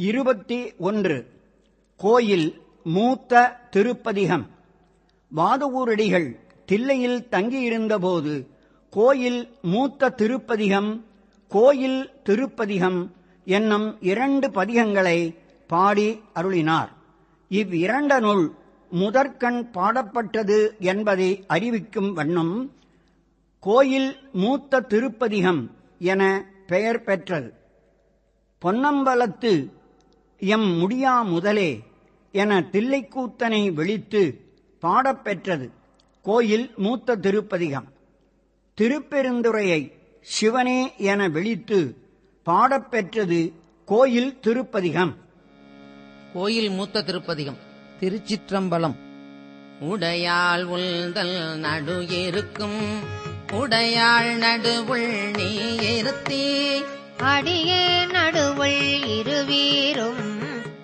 இருபத்தி ஒன்று. கோயில் மூத்த திருப்பதிகம். வாதவூரடிகள் தில்லையில் தங்கியிருந்தபோது கோயில் மூத்த திருப்பதிகம் கோயில் திருப்பதிகம் என்னும் இரண்டு பதிகங்களை பாடி அருளினார். இவ்விரண்டனுள் முதற்கண் பாடப்பட்டது என்பதை அறிவிக்கும் வண்ணம் கோயில் மூத்த திருப்பதிகம் என பெயர் பெற்றது. பொன்னம்பலத்து எம் முடியா முதலே என தில்லைக்கூத்தனை விழித்து பாடப்பெற்றது கோயில் மூத்த திருப்பதிகம். திருப்பெருந்துறையை சிவனே என விழித்து பாடப்பெற்றது கோயில் திருப்பதிகம். கோயில் மூத்த திருப்பதிகம். திருச்சிற்றம்பலம். உடையாள் உள்தல் நடு இருக்கும் உடையாள் நடுவுள் நீ இருத்தி அடியே நடுவுள் இருவீரும்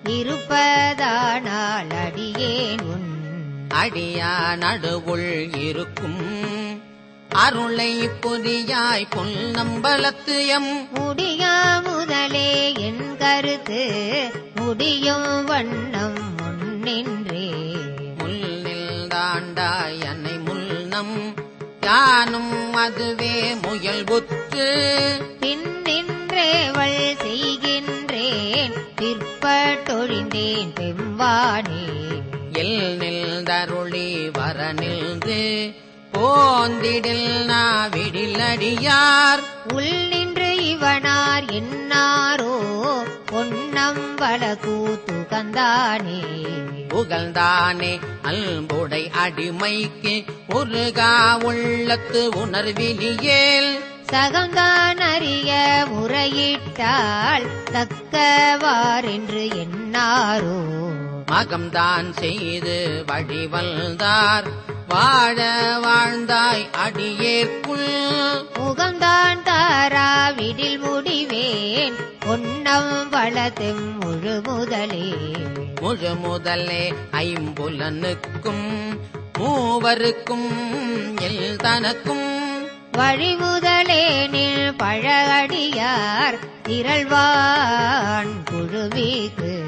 இருப்பதானால் அடியேன் உன் அடியா நடுவுள் இருக்கும். அருளை பொதியாய் பொன்னம்பலத்து எம் முடியா முதலே என் கருத்து முடியும் வண்ணம் முன்னின்றே. முல்லில் தாண்டாய் அன்னை முன்னம் யானும் அதுவே முயல் புற்று பின்னின்றேவள் செய்கின்றேன் பிற்பட்டொழிந்தேன் பெம்பானே. எல் நில்தருளி வர நின்று போந்திடில் நாவிடில் அடியார். உள் நின்று இவனார் என்னாரோ பொன்னம்பல கூத்து கந்தானே. புகழ்ந்தானே அல்புடை அடிமைக்கு உருகா உள்ளத்து உணர்விலியேல். சகந்தான் அறிய முறையிட்டால் தக்கவாரென்று என்னாரோ மகம்தான் செய்து வழிவந்தார் வாழ வாழ்ந்தாய் அடியேற்குள். முகம்தான் தாராவிடில் முடிவேன். பொன்னம் வளத்தும் முழு முதலே முழு முதலே ஐம்புலனுக்கும் மூவருக்கும் எல் தனக்கும். வழிமுதலேனில் பழகடியார் திரள்வான் குழுவிக்கு.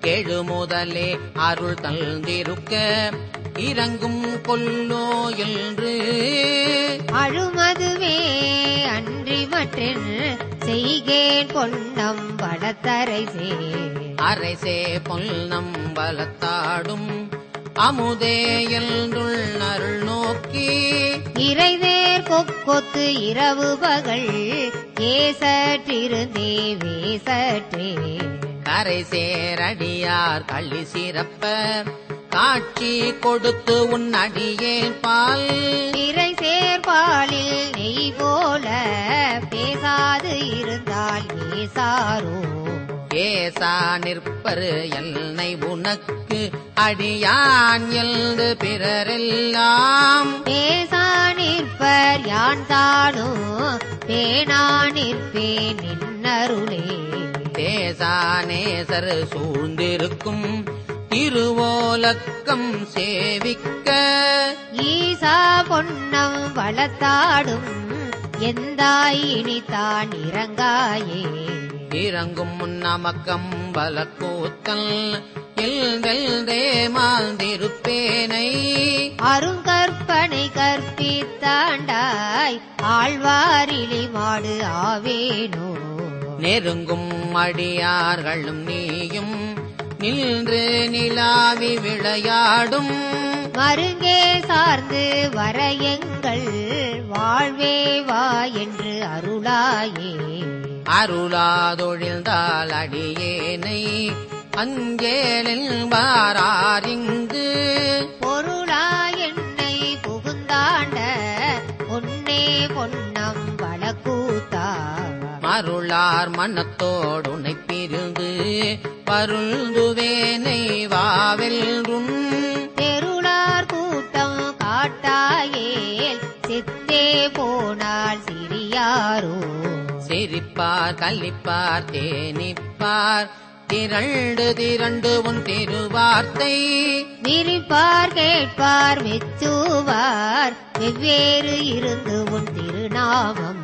கெழு முதலே அருள் தந்திருக்க இறங்கும் கொல்லோ என்று. அழுமதுவே அன்றி மற்றில் செய்கேன் பொன்னம் வளத்தரைசே. அரசே பொன்னம் பலத்தாடும் அமுதே என்றுள் அருள் நோக்கி. இறைதேர் கொக்கொத்து இரவு பகல் ஏசற்றிருந்தே வேசற்றே கரை சேரடியார் களி சிறப்ப காட்சி கொடுத்து உன் அடியே பால். இறை சேர்பாலில் நெய் போல பேசாது இருந்தால் ஏசாரோ ஏசா நிற்பரு என்னை உனக்கு. அடியான் என்று பிறரெல்லாம். பேசா நிற்பர் யான் தானோ? பேணா நிற்பேன் நின்னருளே. தேசானேசர் சூழ்ந்திருக்கும். திருவோலக்கம் சேவிக்க. ஈசா பொன்னம் வளத்தாடும் எந்தாய் இனிதான் இறங்காயே. இறங்கும் முன்னமக்கம் பலக்கூத்தல். எல்தெல்தே மாந்திருப்பேனை அருங்கற்பனை கற்பித்தாண்டாய். ஆழ்வாரிலி மாடு ஆவேனோ. நெருங்கும் அடியார்களும் நீயும். நின்று நிலாவி விளையாடும். மருங்கே சார்ந்து வர எங்கள். வாழ்வே வா என்று அருளாயே. அருளாதொழில்தால் அடியேனை அங்கேலில் வாராரிங்கு. பொருளா என்னை புகுந்தாண்ட பொன்னே பொன்னம் வளக்கூத்தா. மருளார் மனத்தோடுனை பிரிந்து பருந்துவேனை வாவெல்றும். தெருளார் கூட்டம் காட்டாயேல் சிரிப்பார் கல்லிப்பார் தேனிப்பார். திரண்டு திரண்டு உன் திருவார்த்தை. விரிப்பார் கேட்பார் மெச்சுவார். வெவ்வேறு இருந்து உன் திருநாமம்.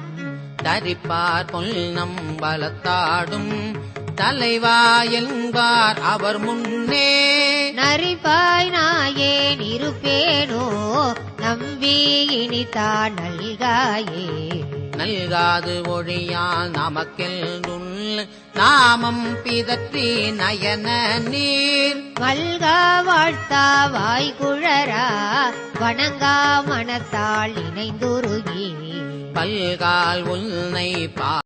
தரிப்பார் பொன்னம் பலத்தாடும் தலைவா என்பார் அவர் முன்னே. நரிப்பாய் நாயேன் இருப்பேனோ நம்பி இனித்தான் நல்காயே. நல்காது ஒழியால் நமக்கெல்லுள் நாமம் பிதற்றி நயன நீர். மல்கா வாழ்த்தா வாய்குழரா வணங்கா மனத்தால் இணைந்துருகி. பல்கால் உன்னை பா